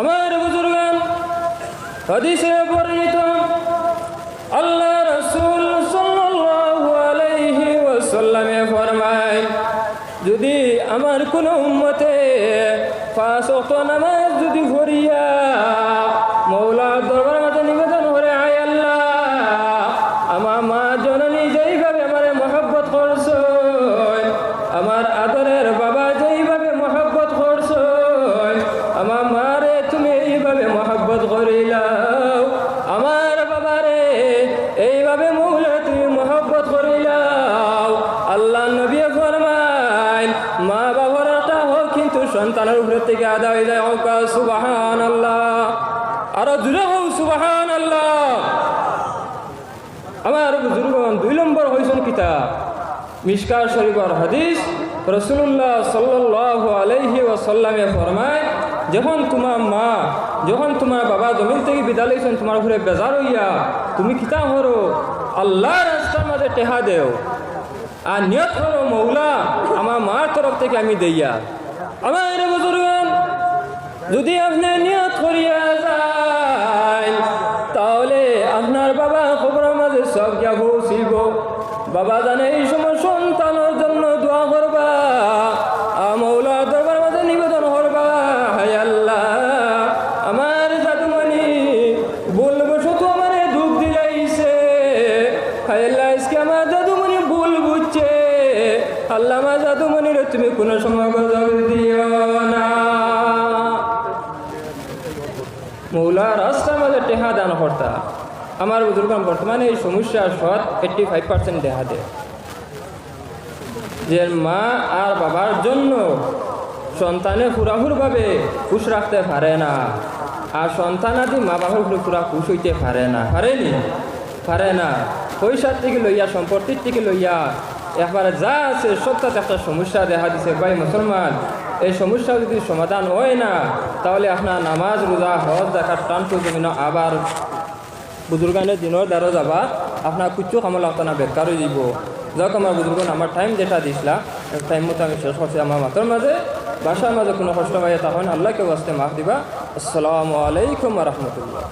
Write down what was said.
আমার বুজুর্গান হাদিসে বর্ণিত, আল্লাহ রসুল সাল্লাল্লাহু আলাইহি ওয়াসাল্লামে ফরমায়, যদি আমার কোনো উম্মতে পাঁচ ওয়াক্ত নামাজ যদি ভরিয়া মৌলা দরবার কিন্তু সন্তানের উপরে থেকে আদা হয়ে যায় হোক সুবাহান আল্লাহ আরও দূরে হোক সুবাহান আল্লাহ আমার বুজুর্গন দুই নম্বর হয়েছেন কিতাব। মিসকার শরীফর হাদিস রসুল্লাহ সাল্লাহ আলাইহি ওয়াসাল্লামে ফরমায়, যখন তোমার মা, যখন তোমার বাবা জমিন থেকে বিদায় লইছেন, তোমার ঘরে বেজার হইয়া, তুমি কিতা হরো? আল্লাহ রাস্তার মাঝে টেহা দেও। আর নিয়ত হলো, মৌলা, আমার মার তরফ থেকে আমি দেইয়া। আমার বুজুর্গন যদি আপনি নিয়ত করিয়া যায় তাহলে আপনার বাবা খবরের মাঝে সব পৌঁছিব। বাবা জানে এই সময় সন্তানের জন্য দোয়া করবা দরবার মাঝে নিবেদন করবা আল্লাহ, আমার জাদুমণি, বলব আমার দুঃখ দিলাইছে। হায় আল্লাহ, আজকে আমার ভুল বুঝছে। আল্লাহ আমার জাদুমণির তুমি কোনো সময় গজব দিও না। মৌলা রাস্তার মাঝে টেহা দান কর্তা। আমার বুজুর্গ বর্তমানে এই সমস্যা সৎ এইট্টি ফাইভ পার্সেন্ট দেখা দেয়। যে মা আর বাবার জন্য সন্তানে পুরাপুরভাবে খুশ রাখতে পারে না। আর সন্তানাদি মা বাবার উপরে পুরা খুশ হইতে পারে না। পারেনি? পারে না। পয়সার থেকে লইয়া, সম্পত্তির থেকে লইয়া একবারে যা আছে সবটাতে একটা সমস্যা দেখা দিছে। ভাই মুসলমান, এই সমস্যা যদি সমাধান হয় না, তাহলে আপনার নামাজ, রোজা, হজ দেখার জমিন আবার বুজুর্গানের দিনের দ্বারা যাবা, আপনার কুচ্ছু কামল আপনার বেকার হয়ে যাব যাক আমার বুজুর্গন আমার টাইম যেটা দিছিলা টাইম মতো আমি শেষ করছি আমার মাথার মাঝে। বাসার মাঝে কোনো কষ্ট পাইয়া তখন আল্লাহকে বাস্তে মাফ দিবা। আসসালামু আলাইকুম রহমতুল্লাহ।